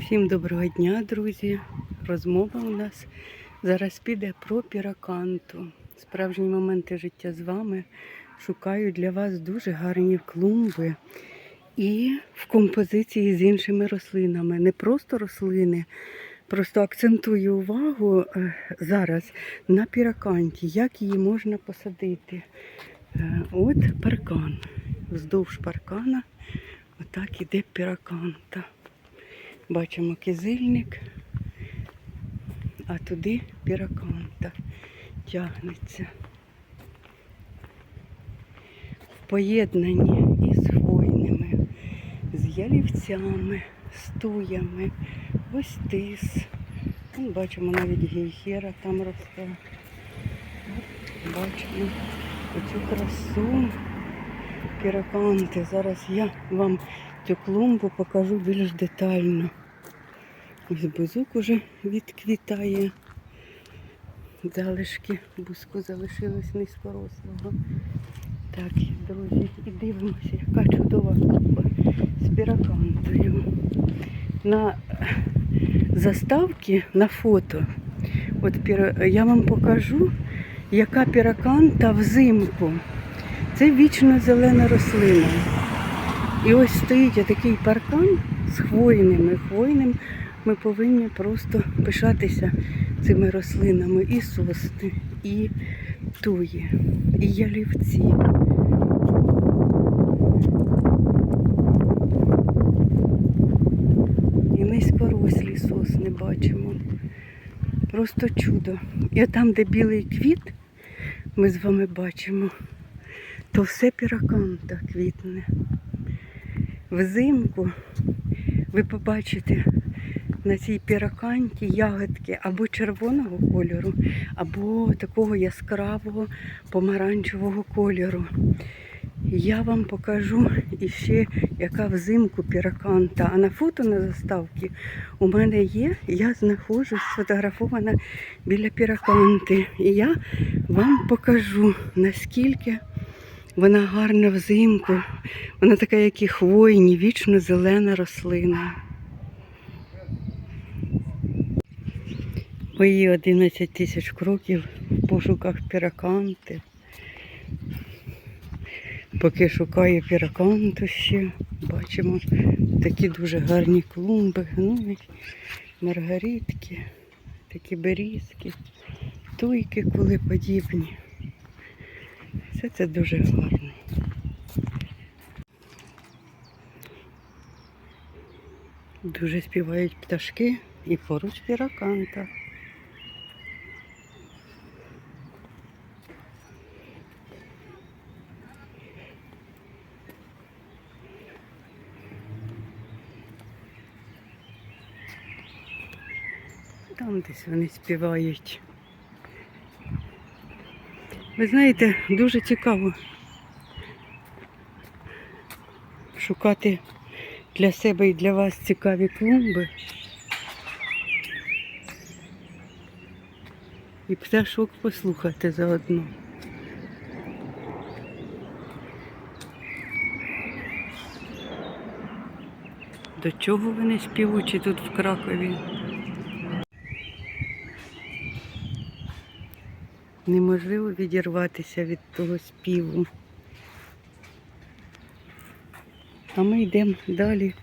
Всім доброго дня, друзі. Розмова у нас зараз піде про піраканту. Справжні моменти життя з вами. Шукаю для вас дуже гарні клумби і в композиції з іншими рослинами. Не просто рослини, просто акцентую увагу е, зараз на піраканті, як її можна посадити. Е, От паркан. Вздовж паркана отак іде піраканта. Бачимо кизильник, а туди піраканта тягнеться. В поєднанні із хвойними, з ялівцями, з туями, ось тис. Бачимо навіть гейхера там росте. Бачимо оцю красу піраканти. Зараз я вам цю клумбу покажу більш детально. Ось бузок уже відквітає. Залишки бузку залишилось низькорослого. Так, друзі, і дивимося, яка чудова клумба з піракантою. На заставці на фото. От я вам покажу, яка піраканта взимку. Це вічно зелена рослина. І ось стоїть такий паркан з хвойними. Хвойним ми повинні просто пишатися цими рослинами. І сосни, і туї, і ялівці. І низькорослі сосни бачимо. Просто чудо. І там, де білий квіт, ми з вами бачимо, то все піраканта квітне. Взимку ви побачите на цій піраканті ягодки або червоного кольору, або такого яскравого помаранчевого кольору. Я вам покажу іще, яка взимку піраканта. А на фото на заставці у мене є, я знаходжусь сфотографована біля піраканти. І я вам покажу, наскільки вона гарна взимку. Вона така, як і хвойні, вічно зелена рослина. Мої 11 тисяч кроків в пошуках піраканти. Поки шукаю піраканту ще, бачимо такі дуже гарні клумби, гнуть, маргаритки, такі берізки, туйки кулеподібні. Все це дуже гарно. Дуже співають пташки і поруч піраканта. Там десь вони співають. Ви знаєте, дуже цікаво шукати для себе і для вас цікаві клумби. І пташок послухати заодно. До чого вони співучі тут в Кракові? Неможливо відірватися від того співу. А ми йдемо далі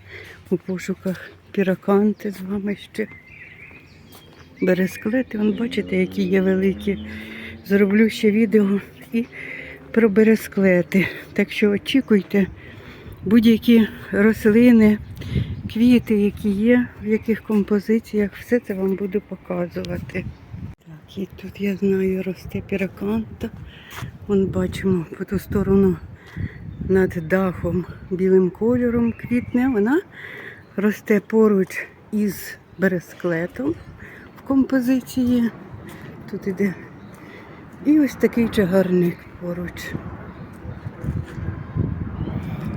у пошуках піраканти з вами ще. Бересклети, вон бачите, які є великі. Зроблю ще відео і про бересклети. Так що очікуйте будь-які рослини, квіти, які є, в яких композиціях, все це вам буду показувати. І тут я знаю росте піраканта. Вон бачимо по ту сторону над дахом білим кольором квітне. Вона росте поруч із бересклетом в композиції. Тут іде і ось такий чагарник поруч.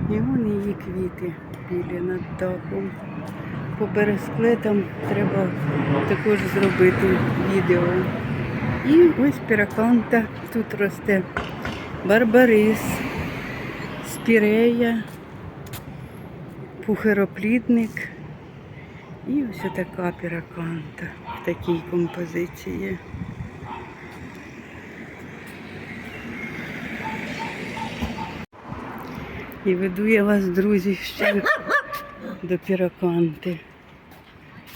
І вон її квіти білі над дахом. По бересклетам треба також зробити відео. І ось піраканта тут росте барбарис, спірея, пухероплідник І ось така піраканта в такій композиції. І веду я вас, друзі, ще до піраканти.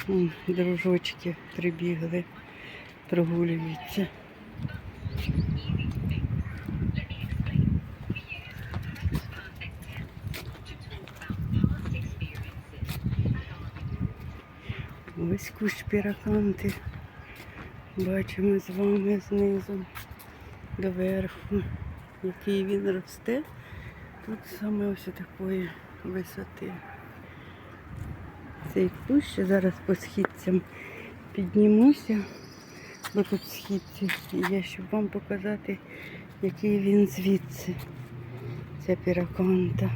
Вон, Дружочки прибігли, прогулюються. Ось кущ піраканти. Бачимо з вами знизу до верху, який він росте. Тут саме ось такої висоти. Цей кущ зараз по східцям піднімуся, бо тут східці є, щоб вам показати, який він звідси. Ця піраканта.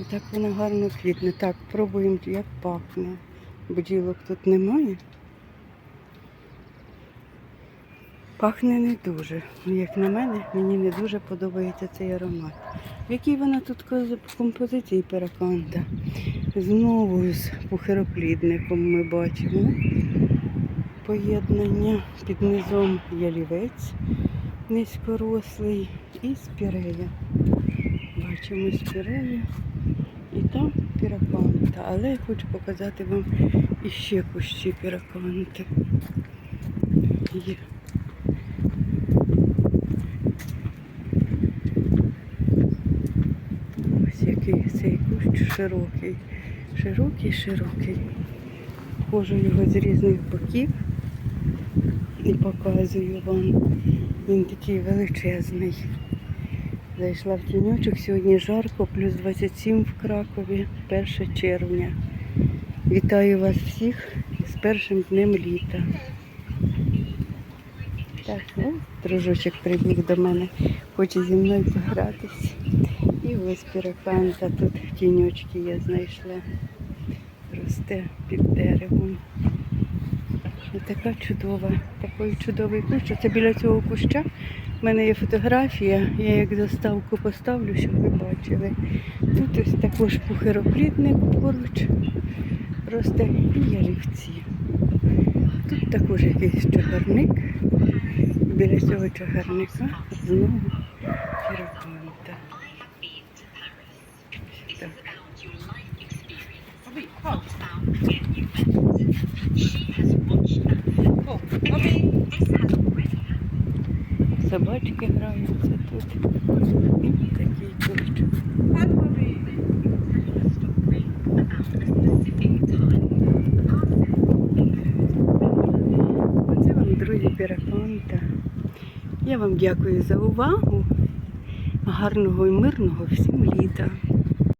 Отак вона гарно квітне. Так, пробуємо, як пахне. Бджілок тут немає. Пахне не дуже. Ну, Як на мене, мені не дуже подобається цей аромат. В якій вона тут композиції пераканта? Знову з пухироплідником ми бачимо поєднання. Під низом ялівець низькорослий і спірея. Бачимо спірею. І там піраканта. Але я хочу показати вам іще кущі піраканти. Є. Ось який цей кущ широкий. Широкий, широкий. Хожу його з різних боків і показую вам. Він такий величезний. Зайшла в тіньочок, сьогодні жарко, плюс 27 в Кракові, 1 червня. Вітаю вас всіх з першим днем літа. Так, ну, дружочок прибіг до мене, хоче зі мною погратися. Ось піраканта тут в тіньочки я знайшла. Росте під деревом. І така чудова, такий чудовий кущ. Це біля цього куща. У мене є фотографія, я як заставку поставлю, щоб ви бачили. Тут ось також пухироплідник поруч росте і ялівці. Тут також якийсь чагарник. Біля цього чагарника знову піраканта. Ось так. Собачки граються тут. Такий кущ. Оце вам, друзі, піраканта. Я вам дякую за увагу. Гарного і мирного всім літа.